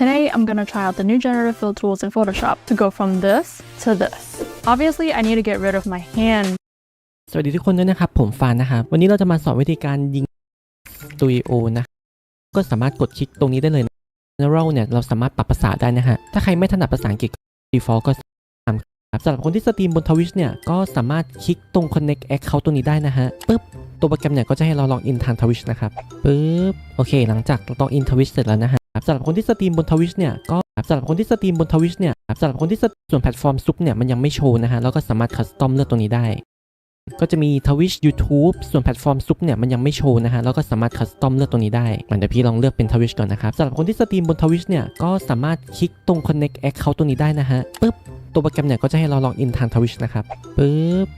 Today, I'm gonna try out the new generative fill tools in Photoshop to go from this to this. Obviously, I need to get rid of my hand สวัสดีทุกคนด้วยนะครับ ผมฟานนะครับ วันนี้เราจะมาสอนวิธีการยิงตูดิโอนะ ก็สามารถกดคลิกตรงนี้ได้เลยนะ General เนี่ยเราสามารถปรับภาษาได้นะฮะ ถ้าใครไม่ถนัดภาษาอังกฤษ default ก็ตามครับสำหรับคนที่สตรีมบนทวิชเนี่ยก็สามารถคลิกตรง connect account ตัวนี้ได้นะฮะปึ๊บตัวโปรแกรมเนี่ยก็จะให้เราลองอินทางทวิชนะครับปึ๊บโอเค หลังจากเราลองอินทวิชเสร็จแล้วนะฮะ สำหรับคนที่สตรีมบนทวิชเนี่ยก็สำหรับคนที่สตรีมบนทวิชเนี่ยสำหรับคนที่ส่วนแพลตฟอร์มซุปเนี่ยมันยังไม่โชว์นะฮะแล้วก็สามารถคัสตอมเลือกตรงนี้ได้ ก็จะมี Twitch YouTube ส่วนแพลตฟอร์มซุปเนี่ยมันยังไม่โชว์นะฮะแล้วก็สามารถคัสตอมเลือกตรงนี้ได้เดี๋ยวพี่ลองเลือกเป็น Twitch ก่อนนะครับสำหรับคนที่สตรีมบน Twitch เนี่ยก็สามารถคลิกตรง Connect Account ตรงนี้ได้นะฮะปึ๊บตัวโปรแกรมเนี่ยก็จะให้เราล็องอินทาง Twitch นะครับปึ๊บ